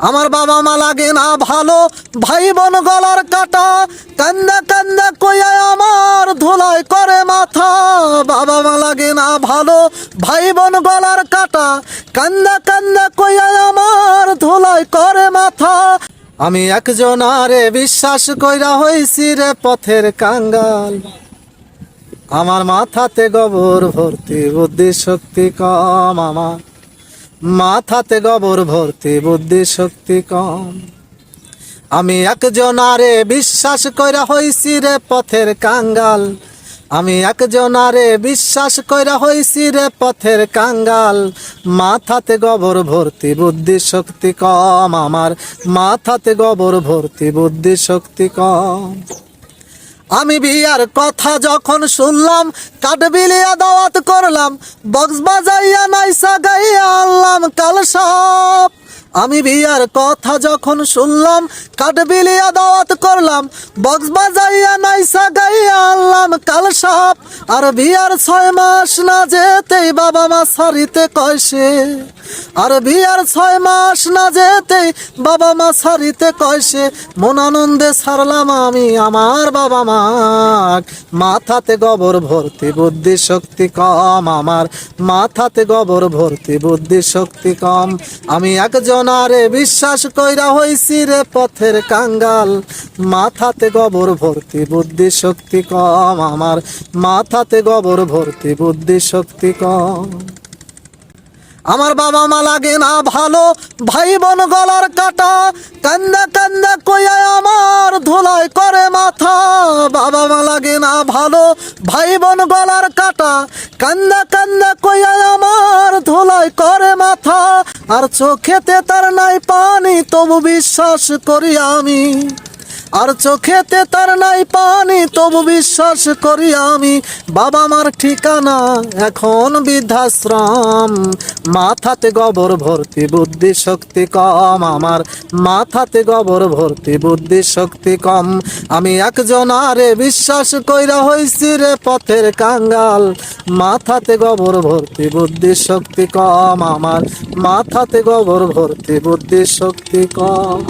আমার বাবা মা লাগে না ভালো ভাই বোন গলার কাটা, কান্দা কান্দা কইয়া আমার ধুলাই করে মাথা। বাবা মা লাগে না ভালো ভাই বোন গলার কাটা, কান্দা কান্দা কইয়া আমার ধুলাই করে মাথা। আমি একজন আরে বিশ্বাস কইরা হইছি রে পথের কাঙ্গাল। আমার মাথাতে গোবর ভর্তি, বুদ্ধি শক্তি কম আমার। মাথাতে গোবর ভর্তি বুদ্ধি শক্তি কম। আমি একজনারে বিশ্বাস কইরা হইছি রে পথের কাঙ্গাল। আমি একজনারে বিশ্বাস কইরা হইছি রে পথের কাঙ্গাল। মাথাতে গোবর ভর্তি বুদ্ধি শক্তি কম। আমার মাথাতে গোবর ভর্তি বুদ্ধি শক্তি কম। আমি বিয়ার কথা যখন শুনলাম, কাঠবিলিয়া দাওয়াত করলাম, বক্স বাজাইয়া নাইসা আনলাম কাল সাপ। আমি বিয়ার কথা যখন শুনলাম, কাঠবিলিয়া দাওয়াত করলাম, বক্স বাজাইয়া নাইসা গাইয়া আনলাম কাল সাপ। আর বিয়ার ছয় মাস না যেতেই বাবা মা সারিতে কয়সে আর বিয়ার ছয় মাস না যেতেই বাবা মা সারিতে কয়সে মন আনন্দে সারলাম আমি আমার বাবা মা মাথাতে গবর ভর্তি বুদ্ধি শক্তি কম আমার। মাথাতে গবর ভর্তি বুদ্ধি শক্তি কম। আমি একজনারে বিশ্বাস কইরা হইছি রে পথের কাঙ্গাল। মাথাতে গোবর ভর্তি বুদ্ধি শক্তি কম আমার। মাথাতে গোবর ভর্তি বুদ্ধি শক্তি কম। আমার বাবা মা লাগে না ভালো ভাই বোন গলার কাটা, কান্দা কান্দা কইয়া আমার ধুলাই করে মাথা। বাবা মা লাগে না ভালো ভাই বোন গলার কাটা, কান্দা কান্দা কইয়া আমার ধুলাই করে মাথা। আর চোখেতে তার নাই পানি, তবু বিশ্বাস করি আমি। আর চোখেতে তার নাই পানি, তবু বিশ্বাস করি আমি, বাবা মার ঠিকানা এখন বৃদ্ধাশ্রম। মাথাতে গোবর ভর্তি, বুদ্ধি শক্তি কম আমার। মাথাতে গোবর ভর্তি, বুদ্ধি শক্তি কম। আমি একজন আরে বিশ্বাস কইরা হইছি রে পথের কাঙ্গাল। মাথাতে গোবর ভর্তি, বুদ্ধি শক্তি কম আমার। মাথাতে গোবর ভর্তি, বুদ্ধি শক্তি কম।